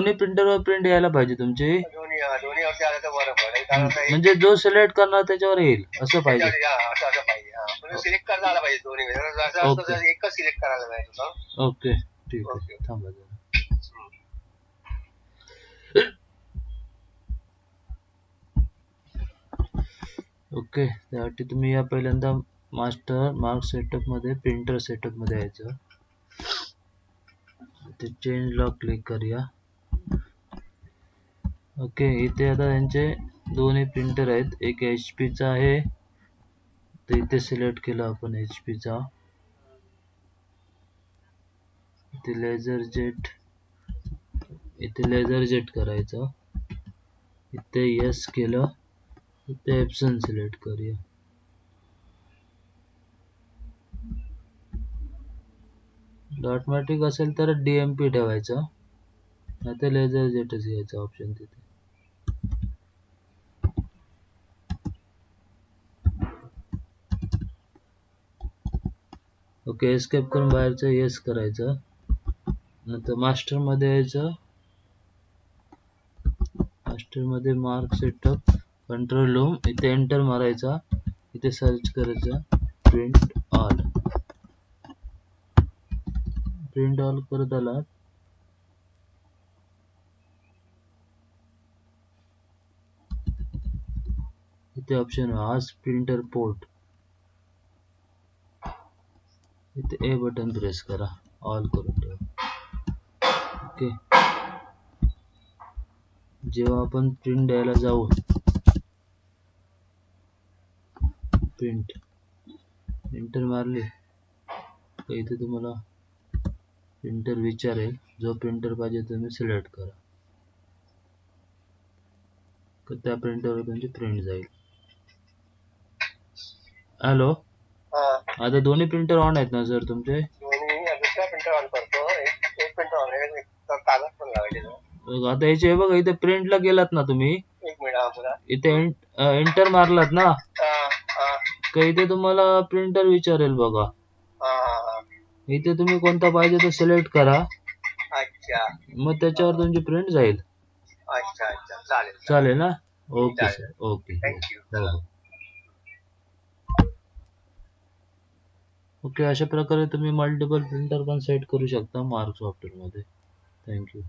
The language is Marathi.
दोन्ही प्रिंटरवर प्रिंट यायला पाहिजे तुमची. दोन्ही हा, दोन्हीवरती आलं तर बरं पडेल. कारण आता एक- म्हणजे जो सिलेक्ट करणार त्याच्यावर येईल असं पाहिजे. त्याच्यावर- हा, असं असं पाहिजे. हा पण सिलेक्ट करता आला पाहिजे दोन्ही जर असं असतं ओके. तर एकच सिलेक्ट करायला पाहिजे तुझं ओके ठीक आहे. थांबा जरा. ओके त्यासाठी तुम्ही या पहिल्यांदा मास्टर मार्क सेटअपमध्ये प्रिंटर सेटअपमध्ये यायचं. ते चेंज लॉक क्लिक करूया. ओके इथे आता त्यांचे दोन्ही प्रिंटर आहेत. एक एच पीचा आहे. तर इथे सिलेक्ट केलं आपण एच चा. इथे लेझर जेट इथे लेझर जेट करायचं. इथे यस केलं. इथे एप्सन सिलेक्ट करूया. डॉटमॅटिक असेल तर डीएमपी ठेवायचं. नाही तर लेझर जेटच घ्यायचं ऑप्शन तिथे. ओके एस्केप करून बाहेरचं येस करायचं. नंतर मास्टरमध्ये यायचं. मास्टरमध्ये मार्क सेटअप कंट्रोल रूम इथे एंटर मारायचा. इथे सर्च करायचं. प्रिंट ऑल प्रिंट ऑल करत आला. इथे ऑप्शन आज प्रिंटर पोर्ट इथे ए बटन प्रेस करा. ऑल करून ठेवा. ओके जेव्हा आपण प्रिंट द्यायला जाऊ. प्रिंट इंटर मारली. तर इथे तुम्हाला प्रिंटर विचारेल. जो प्रिंटर पाहिजे तुम्ही सिलेक्ट करा. तर त्या प्रिंटरवर तुमची प्रिंट जाईल. हॅलो आता दोन्ही प्रिंटर ऑन आहेत ना सर तुमचे? दोन्ही दुसरा प्रिंटर ऑन करतो. एक एक प्रिंटर ऑन आहे एक कागद पण लावायचे त्याला. बघ, आता याचे बघा इथे प्रिंटला गेलात ना तुम्ही? एक मिनिट हा पुरा इथे एंटर मारलात ना? हा हा. का इथे तुम्हाला प्रिंटर विचारेल बघा. हा हा हा. इथे तुम्ही कोणता पाहिजे तो सिलेक्ट करा. अच्छा. मग त्याच्यावर तुमची प्रिंट जाईल. अच्छा अच्छा. चालेल चालेल. ना? Okay. Sir okay. Thank you हो, ओके अशा प्रकारे तुम्ही मल्टिपल प्रिंटर पण सेट करू शकता मार्क सॉफ्टवेअरमध्ये थँक्यू